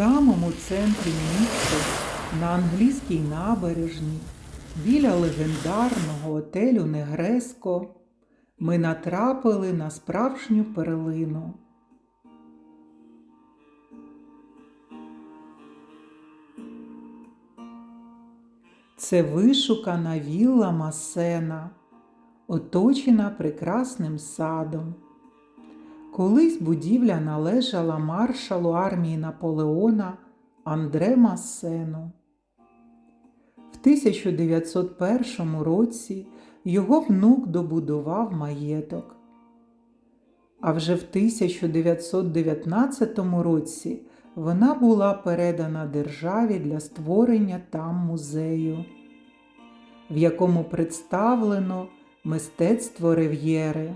самому центрі міста, на англійській набережній, біля легендарного отелю Негреско, ми натрапили на справжню перлину. Це вишукана вілла Масена, оточена прекрасним садом. Колись будівля належала маршалу армії Наполеона Андре Массену. В 1901 році його внук добудував маєток. А вже в 1919 році вона була передана державі для створення там музею, в якому представлено мистецтво рев'єри.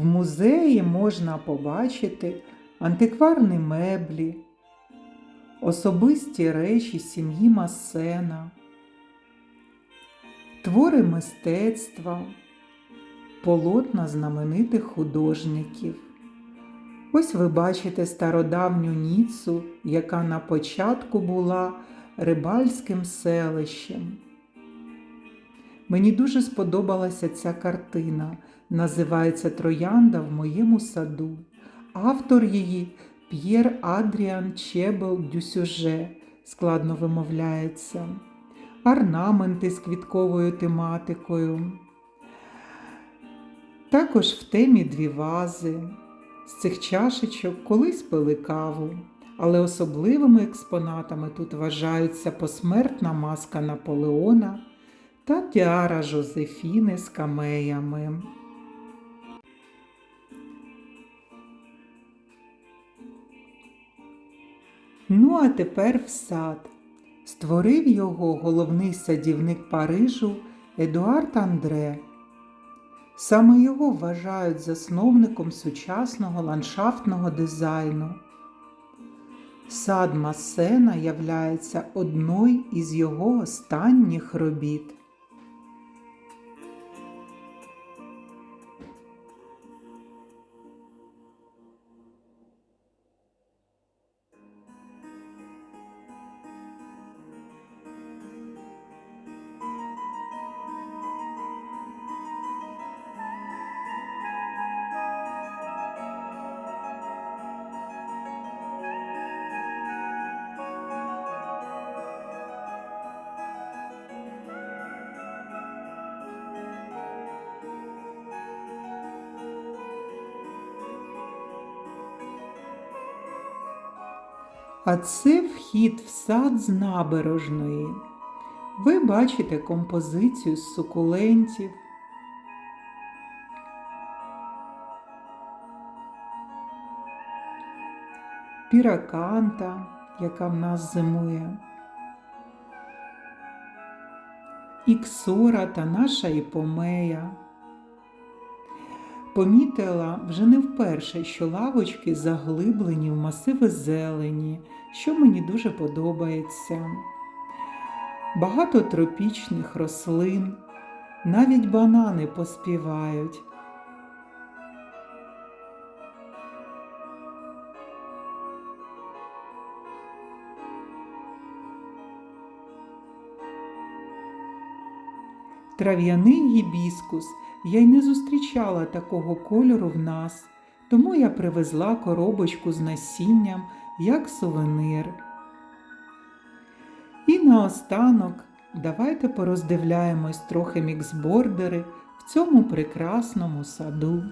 В музеї можна побачити антикварні меблі, особисті речі сім'ї Масена, твори мистецтва, полотна знаменитих художників. Ось ви бачите стародавню Ніцу, яка на початку була рибальським селищем. Мені дуже сподобалася ця картина. Називається Троянда в моєму саду. Автор її П'єр Адріан Чебел Дюсюже, складно вимовляється, орнаменти з квітковою тематикою. Також в темі дві вази. З цих чашечок колись пили каву, але особливими експонатами тут вважаються посмертна маска Наполеона та тіара Жозефіни з камеями. Ну, а тепер в сад. Створив його головний садівник Парижу Едуард Андре. Саме його вважають засновником сучасного ландшафтного дизайну. Сад Масена являється одною із його останніх робіт. А це вхід в сад з набережної. Ви бачите композицію з сукулентів. Піраканта, яка в нас зимує. Іксора та наша іпомея. Помітила вже не вперше, що лавочки заглиблені в масиви зелені, що мені дуже подобається. Багато тропічних рослин, навіть банани поспівають. Трав'яний гібіскус я й не зустрічала такого кольору в нас, тому я привезла коробочку з насінням як сувенир. І наостанок давайте пороздивляємось трохи міксбордери в цьому прекрасному саду.